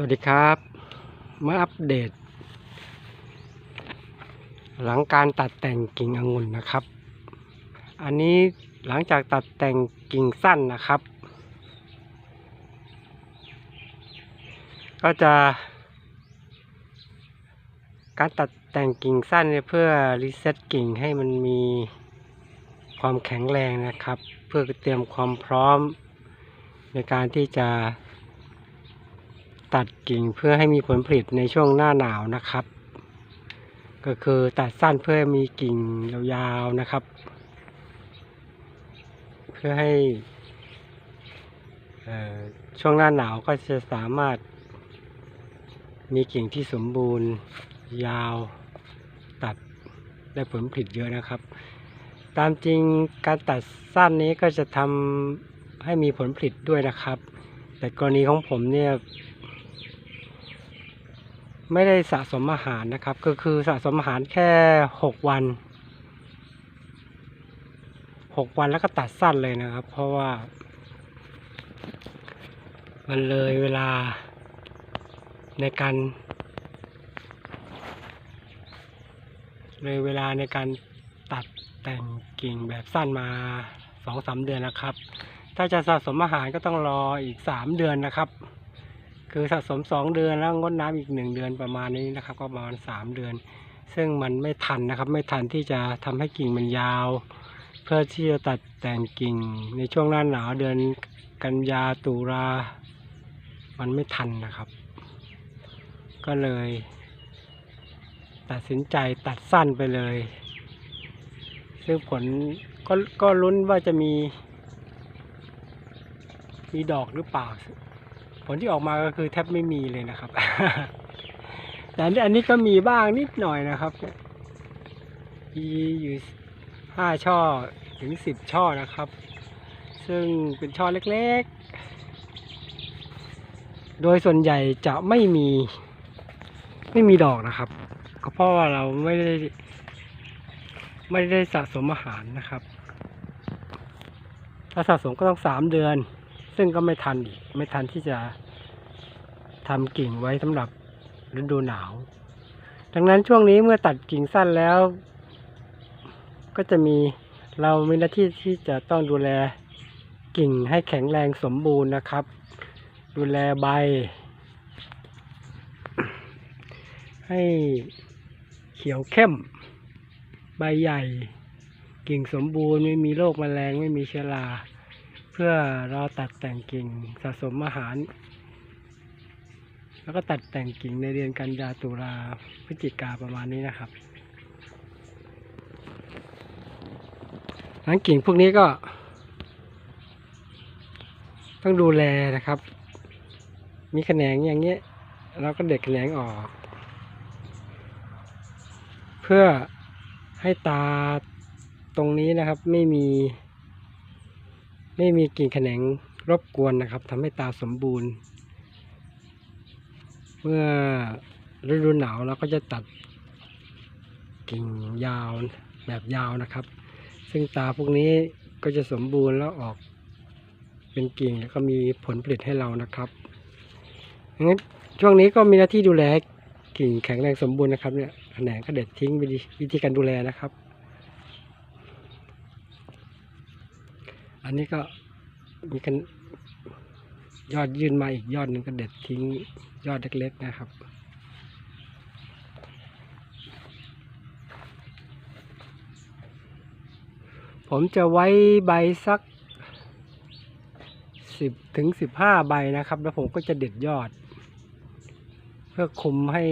สวัสดีครับ มาอัปเดต หลังการตัดแต่งกิ่งองุ่นนะครับ อันนี้หลังจากตัดแต่งกิ่งสั้นนะครับ ก็จะ การตัดแต่งกิ่งสั้นเนี่ยเพื่อรีเซ็ตกิ่งให้มันมีความแข็งแรงนะครับ เพื่อเตรียมความพร้อมในการที่จะ ตัดกิ่งเพื่อให้มีผลผลิตในช่วงหน้าหนาวนะครับ ก็คือตัดสั้นเพื่อมีกิ่งยาวๆนะครับ เพื่อให้ช่วงหน้าหนาวก็จะสามารถมีกิ่งที่สมบูรณ์ยาวตัดได้ผลผลิตเยอะนะครับ ตามจริงการตัดสั้นนี้ก็จะทำให้มีผลผลิตด้วยนะครับ แต่กรณีของผมเนี่ย ไม่ได้สะสมอาหารนะครับ ก็คือสะสมอาหารแค่หกวันหกวันแล้วก็ตัดสั้นเลยนะครับ เพราะว่า มันเลยเวลาในการเลยเวลาในการตัดแต่งกิ่งแบบสั้นมาสองสามเดือนนะครับ ถ้าจะสะสมอาหารก็ต้องรออีกสามเดือนนะครับ คือสะสมสองเดือนแล้วงดน้ำอีกหนึ่งเดือนประมาณนี้นะครับ ก็ประมาณสามเดือน ซึ่งมันไม่ทันนะครับ ไม่ทันที่จะทำให้กิ่งมันยาว เพื่อที่จะตัดแต่งกิ่งในช่วงหน้าหนาวเดือนกันยาตุลามันไม่ทันนะครับ ก็เลย ตัดสินใจตัดสั้นไปเลย ซึ่งผลก็ก็ลุ้นว่าจะมี มีดอกหรือเปล่า ผลที่ออกมาก็คือแทบไม่มีเลยนะครับ แต่อันนี้อันนี้ก็มีบ้างนิดหน่อยนะครับมีอยู่ห้าช่อถึงสิบช่อนะครับ ซึ่งเป็นช่อเล็กๆ โดยส่วนใหญ่จะไม่มี ไม่มีดอกนะครับ ก็เพราะว่าเราไม่ได้ ไม่ได้สะสมอาหารนะครับ ถ้าสะสมก็ต้องสามเดือน ซึ่งก็ไม่ทันอีก ไม่ทันที่จะทำกิ่งไว้สำหรับฤดูหนาว ดังนั้นช่วงนี้เมื่อตัดกิ่งสั้นแล้ว ก็จะมีเรามีหน้าที่ที่จะต้องดูแลกิ่งให้แข็งแรงสมบูรณ์นะครับ ดูแลใบ ให้เขียวเข้ม ใบใหญ่ กิ่งสมบูรณ์ไม่มีโรคแมลงไม่มีเชื้อรา พื่อเราตัดแต่งกิ่งสะสมอาหาร แล้วก็ตัดแต่งกิ่งในเดือนกันยาตุลาพฤศจิกาประมาณนี้นะครับหลังกิ่งพวกนี้ก็ ต้องดูแลนะครับ มีแขนงอย่างเงี้ยเราก็เด็ดแขนงออก เพื่อให้ตาตรงนี้นะครับไม่มี ไม่มีกิ่งแขนงรบกวนนะครับทำให้ตาสมบูรณ์ เมื่อฤดูหนาวเราก็จะตัดกิ่งยาวแบบยาวนะครับ ซึ่งตาพวกนี้ก็จะสมบูรณ์แล้วออกเป็นกิ่งแล้วก็มีผลผลิตให้เรานะครับงั้นช่วงนี้ก็มีหน้าที่ดูแลกิ่งแข็งแรงสมบูรณ์นะครับเนี่ยแขนงก็เด็ดทิ้งวิธีวิธีการดูแลนะครับ อันนี้ก็ มีกันยอดยื่นมาอีกยอดหนึ่งก็เด็ดทิ้งยอดเล็กๆนะครับ ผมจะไว้ใบสักสิบถึงสิบห้าใบนะครับ แล้วผมก็จะเด็ดยอด เพื่อคุมให้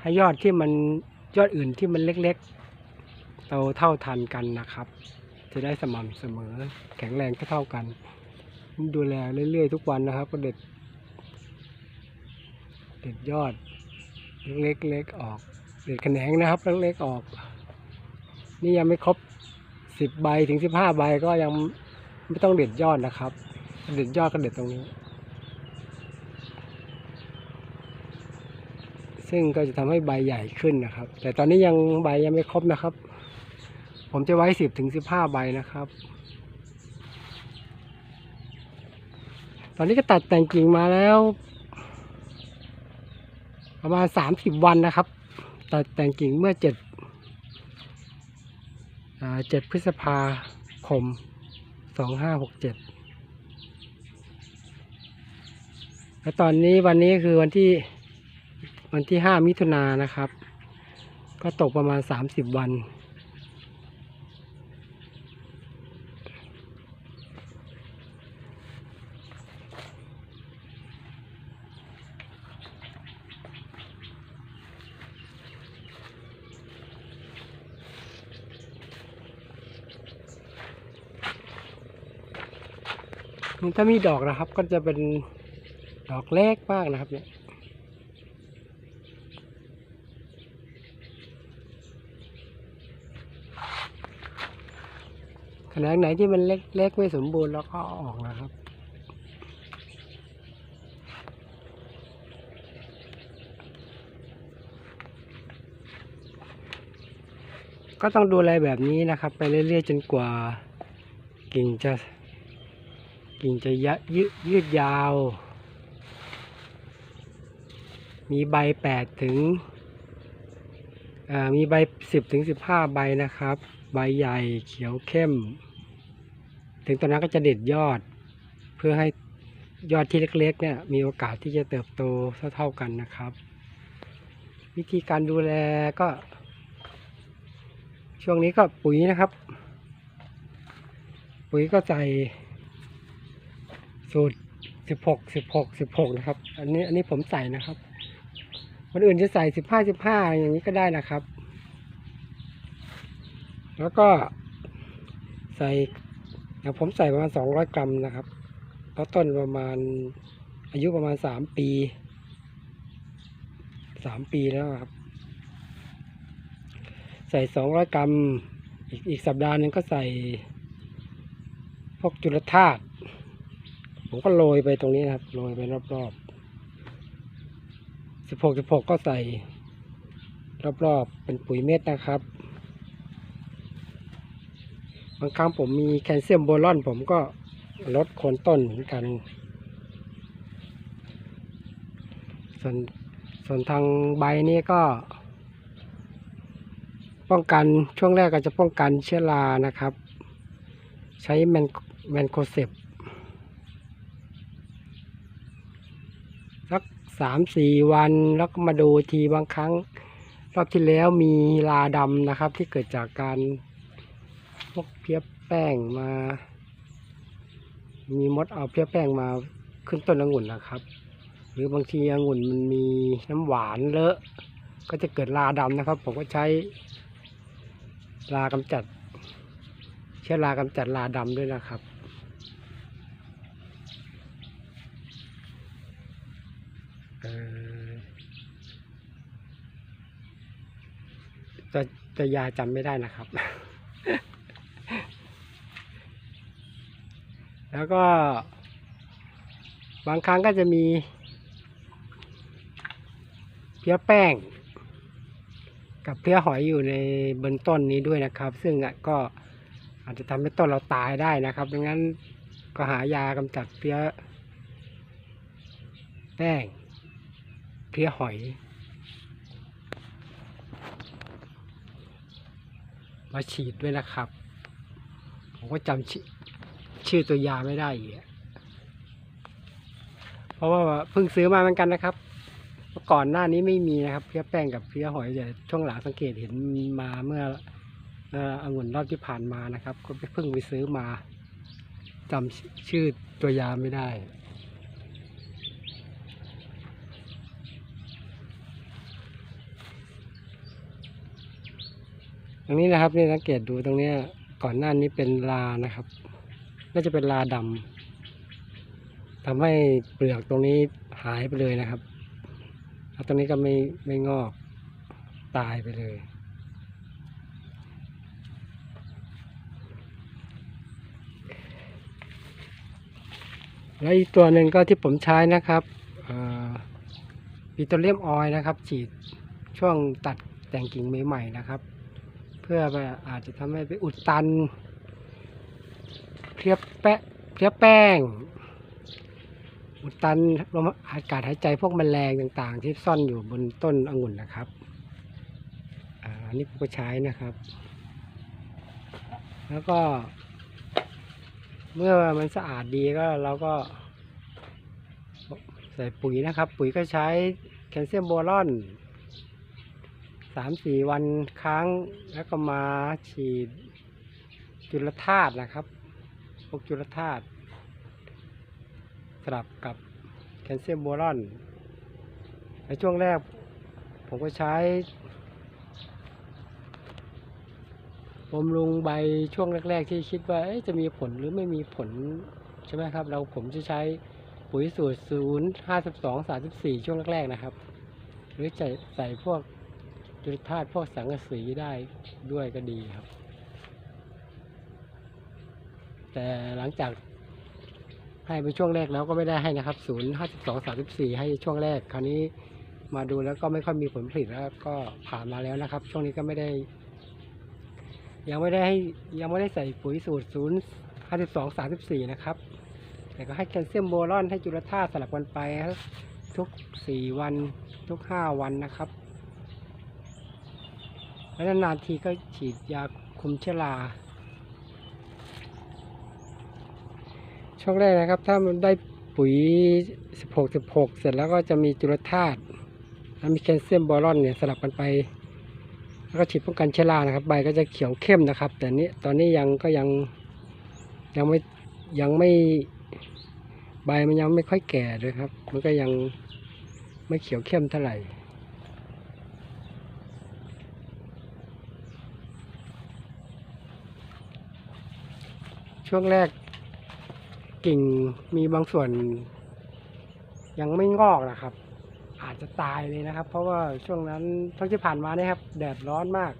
ให้ยอดที่มันยอดอื่นที่มันเล็กๆโตเท่าทันกันนะครับ จะได้สม่ำเสมอ แข็งแรงเท่ากัน ดูแลเรื่อยๆทุกวันนะครับ ก็เด็ด เด็ดยอดเล็กๆออก เด็ดแขนงนะครับเล็กๆออก นี่ยังไม่ครบสิบใบถึงสิบห้าใบก็ยังไม่ต้องเด็ดยอดนะครับ เด็ดยอดก็เด็ดตรงนี้ ซึ่งก็จะทำให้ใบใหญ่ขึ้นนะครับ แต่ตอนนี้ยังใบยังไม่ครบนะครับ ผมจะไว้สิบถึงสิบห้าใบนะครับ ตอนนี้ก็ตัดแต่งกิ่งมาแล้ว ประมาณสามสิบวันนะครับแต่แต่งกิ่งเมื่อเจ็ดเจ็ดพฤษภาคมสองห้าหกเจ็ดและตอนนี้วันนี้คือวันที่วันที่ห้ามิถุนายนนะครับ ก็ตกประมาณสามสิบวัน มันถ้ามีดอกนะครับ ก็จะเป็นดอกเล็กมากนะครับ เนี่ยขนาดไหนที่มันเล็กเล็กไม่สมบูรณ์เราก็อออกนะครับ ก็ต้องดูแลแบบนี้นะครับ ไปเรื่อยๆจนกว่ากิ่งจะ กิ่งจะยะยืดยืดยาว มีใบแปดถึงมีใบสิบถึงสิบห้าใบนะครับ ใบใหญ่เขียวเข้ม ถึงตอนนั้นก็จะเด็ดยอด เพื่อให้ยอดที่เล็กๆเนี่ยมีโอกาสที่จะเติบโตเท่าๆกันนะครับ วิธีการดูแลก็ ช่วงนี้ก็ปุ๋ยนะครับ ปุ๋ยก็ใส่ สูตรสิบหกสิบหกสิบหกนะครับ อันนี้อันนี้ผมใส่นะครับคนอื่นจะใส่สิบห้าสิบห้าอย่างนี้ก็ได้นะครับ แล้วก็ใส่อย่างผมใส่ประมาณสองร้อยกรัมนะครับ เพราะต้นประมาณอายุประมาณสามปีสามปีแล้วครับ ใส่สองร้อยกรัมอีกอีกสัปดาห์หนึ่งก็ใส่พวกจุลธาตุ ผมก็โรยไปตรงนี้นะครับโรยไปรอบๆสิบหกสิบหกก็ใส่ รอบๆเป็นปุ๋ยเม็ดนะครับบางครั้งผมมีแคลเซียมโบรอน ผมก็ลดโคนต้นเหมือนกัน ส่วนส่วนทางใบนี่ก็ ป้องกันช่วงแรกก็จะป้องกันเชื้อรานะครับ ใช้แมนแมนโคเซป สามสี่วัน แล้วก็มาดูทีบางครั้ง รอบที่แล้วมีลาดำนะครับ ที่เกิดจากการพวกเพี้ยแป้งมา มีมดเอาเพี้ยแป้งมาขึ้นต้นองุ่นนะครับ หรือบางทีองุ่นมันมีน้ำหวานเลอะ ก็จะเกิดลาดำนะครับ ผมก็ใช้ลากำจัด เชื้อรากำจัดลาดำด้วยนะครับ เอ่อ จะจะยาจำไม่ได้นะครับ แล้วก็ บางครั้งก็จะมี เพี้ยแป้ง กับเพี้ยหอยอยู่ในบนต้นนี้ด้วยนะครับ ซึ่งก็อาจจะทำให้ต้นเราตายได้นะครับ ดังนั้นก็หายากำจัดเพี้ยแป้งเพี้ยหอย มาฉีดด้วยนะครับ ผมก็จำชื่อชื่อตัวยาไม่ได้อีกเพราะว่าเพิ่งซื้อมาเหมือนกันนะครับก่อนหน้านี้ไม่มีนะครับเพี้ยแป้งกับเพี้ยหอยแต่ช่วงหลังสังเกตเห็นมาเมื่อเอ่อองุ่นรอบที่ผ่านมานะครับ ก็เพิ่งไปซื้อมาจำชื่อตัวยาไม่ได้ ต รงนี้นะครับนี่สังเกตดูตรงเนี้ยก่อนหน้านี้เป็นลานะครับ น่าจะเป็นลาดำทำให้เปลือกตรงนี้หายไปเลยนะครับแล้วตรงนี้ก็ไม่ไม่งอกตายไปเลย แล้วอีกตัวหนึ่งก็ที่ผมใช้นะครับวิตาเลียมออยนะครับ ฉีดช่วงตัดแต่งกิ่งใหม่ๆนะครับ พื่อไปอาจจะทำให้ไปอุดตันเพลียแปะเพลียแป้ง อุดตันลมอากาศหายใจพวกแมลงต่างๆ ที่ซ่อนอยู่บนต้นองุ่นนะครับอันนี้ผมก็ใช้นะครับ แล้วก็ เมื่อมันสะอาดดีก็เราก็ ใส่ปุ๋ยนะครับ ปุ๋ยก็ใช้แคลเซียมโบรอน สามสี่วันครั้งแล้วก็มาฉีดจุลธาตุนะครับ พวกจุลธาตุสลับกับแคลเซียมโบรอน ในช่วงแรกผมก็ใช้บำรุงใบช่วงแรก ๆ ที่คิดว่าจะมีผลหรือไม่มีผลใช่ไหมครับ เราผมจะใช้ปุ๋ยสูตรศูนย์ห้าสิบสองสาสิบสี่ช่วงแรก ๆ นะครับ หรือใส่ใส่พวก จุลธาตุพวกสังกะสีได้ด้วยก็ดีครับ แต่หลังจากให้ไปช่วงแรกแล้วก็ไม่ได้ให้นะครับศูนย์ห้าสิบสองสาสิบสี่ให้ช่วงแรก คราวนี้มาดูแล้วก็ไม่ค่อยมีผลผลิตแล้วก็ผ่านมาแล้วนะครับ ช่วงนี้ก็ไม่ได้ ยังไม่ได้ให้ยังไม่ได้ใส่ปุ๋ยสูตรศูนย์ห้าสิบสองสาสิบสี่นะครับ แต่ก็ให้แคลเซียมโบรอนให้จุลธาตุสลับกันไปทุกสี่วันทุกห้าวันนะครับ แล้วนานๆทีก็ฉีดยาคุมเชื้อราช่วงแรกนะครับ ถ้ามันได้ปุ๋ย 16 16 เสร็จแล้วก็จะมีจุลธาตุแล้วมีแคลเซียมบอรอนเนี่ยสลับกันไป แล้วก็ฉีดป้องกันเชื้อรานะครับ ใบก็จะเขียวเข้มนะครับ แต่นี้ตอนนี้ยังก็ยังยังไม่ยังไม่ใบมันยังไม่ค่อยแก่เลยครับ มันก็ยังไม่เขียวเข้มเท่าไหร่ ช่วงแรกกิ่งมีบางส่วน ยังไม่งอกนะครับ อาจจะตายเลยนะครับ เพราะว่าช่วงนั้นทั้งที่ผ่านมาเนี่ยครับ แดดร้อนมาก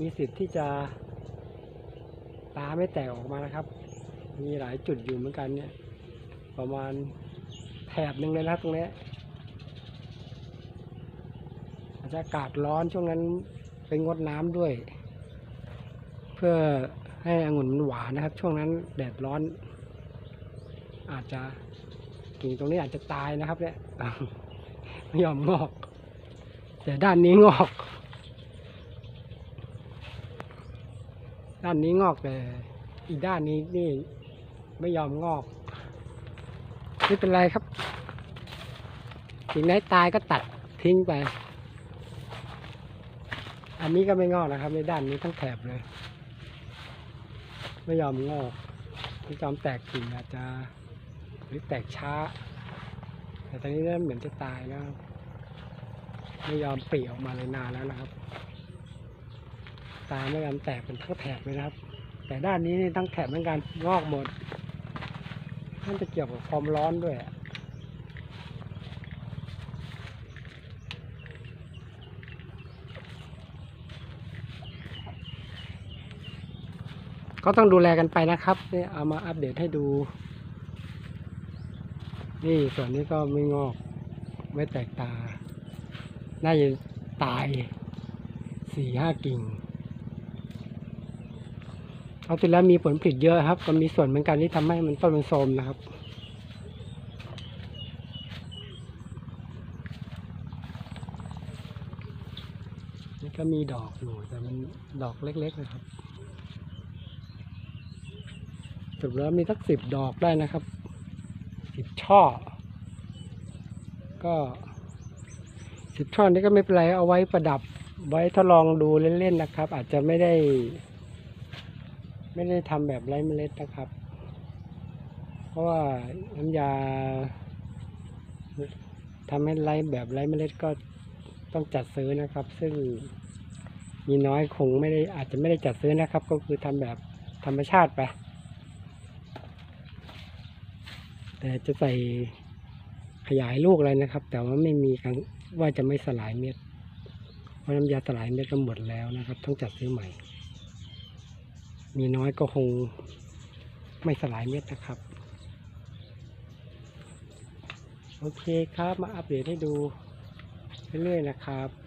มีสิทธิ์ที่จะตาไม่แตกออกมานะครับ มีหลายจุดอยู่เหมือนกันเนี่ย ประมาณแถบหนึ่งเลยนะครับตรงนี้อาจจะอากาศร้อนช่วงนั้นไปงดน้ำด้วย เพื่อ ให้องุ่นมันหวานนะครับ ช่วงนั้นแดดร้อน อาจจะกิ่งตรงนี้อาจจะตายนะครับ เนี่ยไม่ยอมงอก แต่ด้านนี้งอก ด้านนี้งอกแต่อีกด้านนี้นี่ไม่ยอมงอก ไม่เป็นไรครับกิ่งไหนตายก็ตัดทิ้งไป อันนี้ก็ไม่งอกนะครับ ในด้านนี้ทั้งแถบเลย ไม่ยอมงอกไม่ยอมแตกกิ่งอาจจะหรือแตกช้า แต่ตอนนี้เริ่มเหมือนจะตายแล้วไม่ยอมปรีออกมาเลยนานแล้วนะครับ ตาไม่ยอมแตกเป็นทั้งแถบเลยนะครับ แต่ด้านนี้นี่ทั้งแถบเหมือนกันงอกหมดน่าจะเกี่ยวกับความร้อนด้วย ก็ต้องดูแลกันไปนะครับนี่เอามาอัปเดตให้ดู นี่ส่วนนี้ก็ไม่งอกไม่แตกตา น่าจะตายสี่ห้ากิ่งเอาติแล้วมีผลผลิตเยอะครับ ก็มีส่วนเหมือนกันที่ทำให้มันต้นมันโทรมนะครับนี่ก็มีดอกอยู่แต่มันดอกเล็กๆนะครับ สรุปแล้วมีสักสิบดอกได้นะครับสิบช่อ ก็สิบช่อนี้ก็ไม่เป็นไรเอาไว้ประดับไว้ทดลองดูเล่นๆนะครับ อาจจะไม่ได้ ไม่ได้ทำแบบไร้เมล็ดนะครับ เพราะว่าน้ำยาทำให้ไร้แบบไร้เมล็ดก็ต้องจัดซื้อนะครับ ซึ่งมีน้อยคงไม่ได้อาจจะไม่ได้จัดซื้อนะครับ ก็คือทำแบบธรรมชาติไป แต่จะใส่ขยายลูกอะไรนะครับ แต่ว่าไม่มีการว่าจะไม่สลายเม็ดเพราะน้ำยาสลายเม็ดก็หมดแล้วนะครับ ต้องจัดซื้อใหม่ มีน้อยก็คงไม่สลายเม็ดนะครับ โอเคครับมาอัปเดตให้ดูเรื่อยๆนะครับ